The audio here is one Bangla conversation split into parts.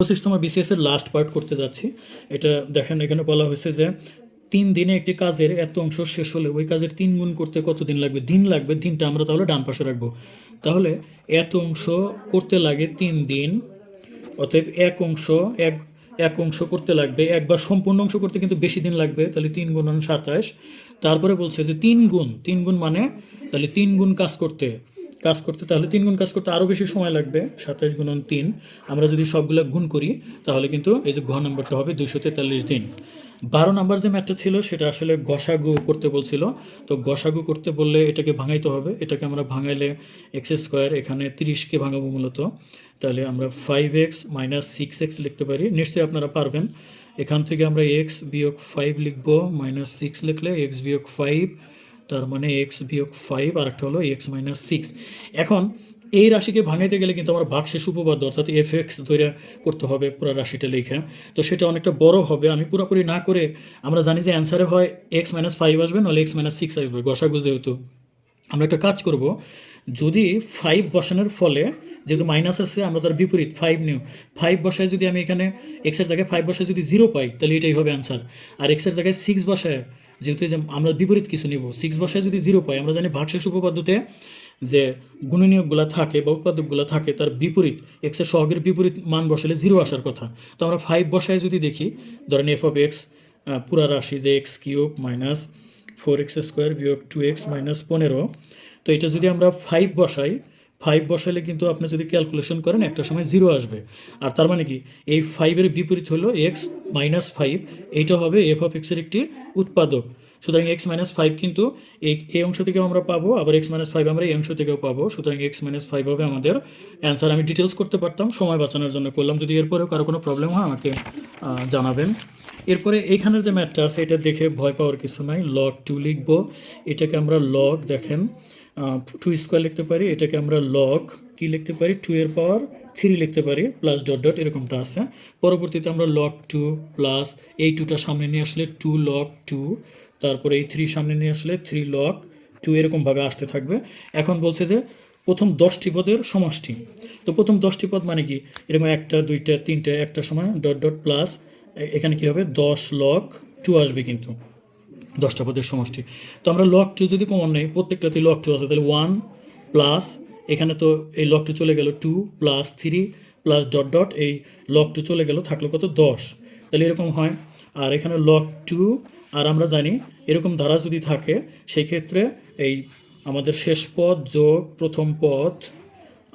সিস্টেম বিসিএস এর লাস্ট পার্ট করতে যাচ্ছি। এটা দেখেন, এখানে বলা হয়েছে যে তিন দিনে একটি কাজের এত অংশ শেষ হলে ওই কাজের তিন গুণ করতে কত দিন লাগবে? দিন লাগবে, দিনটা আমরা তাহলে ডান পাশে রাখব। তাহলে এত অংশ করতে লাগে তিন দিন, অতএব এক অংশ, এক এক অংশ করতে লাগবে, একবার সম্পূর্ণ অংশ করতে কিন্তু বেশি দিন লাগবে, তাহলে তিন গুণ সাতাশ। তারপরে বলছে যে তিন গুণ তিন গুণ মানে তাহলে তিন গুণ কাজ করতে কাজ করতে, তাহলে তিন গুণ কাজ করতে আরও বেশি সময় লাগবে, সাতাশ গুণন তিন। আমরা যদি সবগুলো গুণ করি, তাহলে কিন্তু এই যে ঘ নম্বরটা হবে দুশো তেতাল্লিশ দিন। বারো নাম্বার যে ম্যাটটা ছিল, সেটা আসলে গসাগু করতে বলছিল। তো গসাগু করতে বললে এটাকে ভাঙাইতে হবে। এটাকে আমরা ভাঙাইলে এক্স স্কোয়ার এখানে তিরিশকে ভাঙাবো মূলত। তাহলে আমরা five x minus six x লিখতে পারি। নিশ্চয়ই আপনারা পারবেন। এখান থেকে আমরা এক্স বিয়োগ ফাইভ লিখব মাইনাস সিক্স লিখলে এক্স বিয়োগ ফাইভ তার মানে এক্স বিয়োগ ফাইভ আর একটা হলো এক্স মাইনাস সিক্স এখন এই রাশিকে ভাঙাইতে গেলে কিন্তু আমার ভাগশেষ উপপাদ্য অর্থাৎ এফ এক্স ধরে করতে হবে পুরো রাশিটা লিখে। তো সেটা অনেকটা বড় হবে। আমি পুরোপুরি না করে আমরা জানি যে অ্যান্সারে হয় এক্স মাইনাস ফাইভ আসবে, নাহলে এক্স মাইনাস সিক্স আসবে। গসাগু যেহেতু। আমরা একটা কাজ করব, যদি ফাইভ বসানোর ফলে যেহেতু মাইনাস আছে, আমরা তার বিপরীত ফাইভ নিউ ফাইভ বসায় যদি আমি এখানে এক্সের জায়গায় ফাইভ বসায় যদি জিরো পাই, তাহলে এটাই হবে অ্যান্সার আর এক্সের জায়গায় সিক্স বসায় যেহেতু যে আমরা বিপরীত কিছু নিব সিক্স বসায় যদি জিরো পাই, আমরা জানি ভাগশেষ উপপাদ্যতে যে গুণনীয়কগুলো থাকে বা উৎপাদকগুলো থাকে, তার বিপরীত এক্সের সহগের বিপরীত মান বসালে জিরো আসার কথা। তো আমরা ফাইভ বসায় যদি দেখি, ধরেন এফ অফ এক্স পুরা রাশি যে x cube minus four x square বিয়োগ টু এক্স মাইনাস পনেরো, তো এটা যদি আমরা ফাইভ বসাই ফাইভ বসালে কিন্তু আপনি যদি ক্যালকুলেশন করেন, একটা সময় জিরো আসবে। আর তার মানে কি? এই ফাইভের বিপরীত হলো এক্স মাইনাস ফাইভ এইটা হবে এফ অফ এক্সের একটি উৎপাদক। সুতরাং এক্স মাইনাস ফাইভ কিন্তু এই এই অংশ থেকেও আমরা পাবো, আবার এক্স মাইনাস ফাইভ আমরা এই অংশ থেকেও পাবো। সুতরাং এক্স মাইনাস ফাইভ হবে আমাদের অ্যান্সার আমি ডিটেলস করতে পারতাম, সময় বাঁচানোর জন্য করলাম। যদি এরপরেও কারও কোনো প্রবলেম হয়, আমাকে জানাবেন। এরপরে এইখানের যে ম্যাথটা আছে, এটা দেখে ভয় পাওয়ার কিছু নাই। লগ টু লিখব। এটাকে আমরা লগ দেখেন টু স্কোয়ার লিখতে পারি, এটাকে আমরা লক কি লিখতে পারি? টু এর পাওয়ার থ্রি লিখতে পারি প্লাস ডট ডট এরকমটা আছে। পরবর্তীতে আমরা লক টু প্লাস এই টুটা সামনে নিয়ে আসলে টু লক টু তারপরে এই থ্রি সামনে নিয়ে আসলে থ্রি লক টু এরকমভাবে আসতে থাকবে। এখন বলছে যে প্রথম দশটি পদের সমষ্টি। তো প্রথম দশটি পদ মানে কি? এরকম একটা, দুইটা, তিনটা, একটা সময় ডট ডট প্লাস এখানে কি হবে? দশ লক টু আসবে কিন্তু। দশটা পদের সমষ্টি। তো আমরা লক টু যদি কমন নেই প্রত্যেকটাতেই লক টু আছে, তাহলে ওয়ান প্লাস এখানে তো এই লক টু চলে গেল two plus three plus dot dot এই লক টু চলে গেল, থাকল কত দশ। তাহলে এরকম হয়। আর এখানে লক টু আর আমরা জানি এরকম ধারা যদি থাকে, সেই ক্ষেত্রে এই আমাদের শেষ পদ যোগ প্রথম পদ,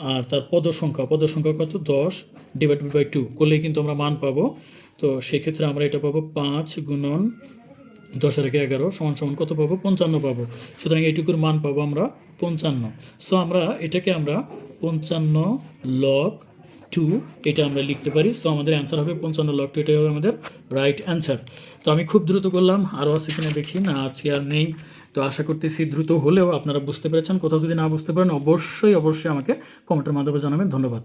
আর তার পদ সংখ্যা পদ সংখ্যা কত? দশ ডিভাইডেড বাই টু করলেই কিন্তু আমরা মান পাবো। তো সেক্ষেত্রে আমরা এটা পাবো পাঁচ গুণন দশ রেখে এগারো সমান সমান কত পাবো? পঞ্চান্ন পাবো। সুতরাং এইটুকুর মান পাবো আমরা পঞ্চান্ন। সো আমরা এটাকে আমরা পঞ্চান্ন লক টু এটা আমরা লিখতে পারি। সো আমাদের অ্যান্সার হবে পঞ্চান্ন লক টু এটাই হবে আমাদের রাইট অ্যান্সার তো আমি খুব দ্রুত করলাম আরও আছে কিনা দেখি, না আছে আর নেই। তো আশা করতেছি দ্রুত হলেও আপনারা বুঝতে পেরেছেন। কোথাও যদি না বুঝতে পারেন, অবশ্যই অবশ্যই আমাকে কমেন্টের মাধ্যমে জানাবেন। ধন্যবাদ।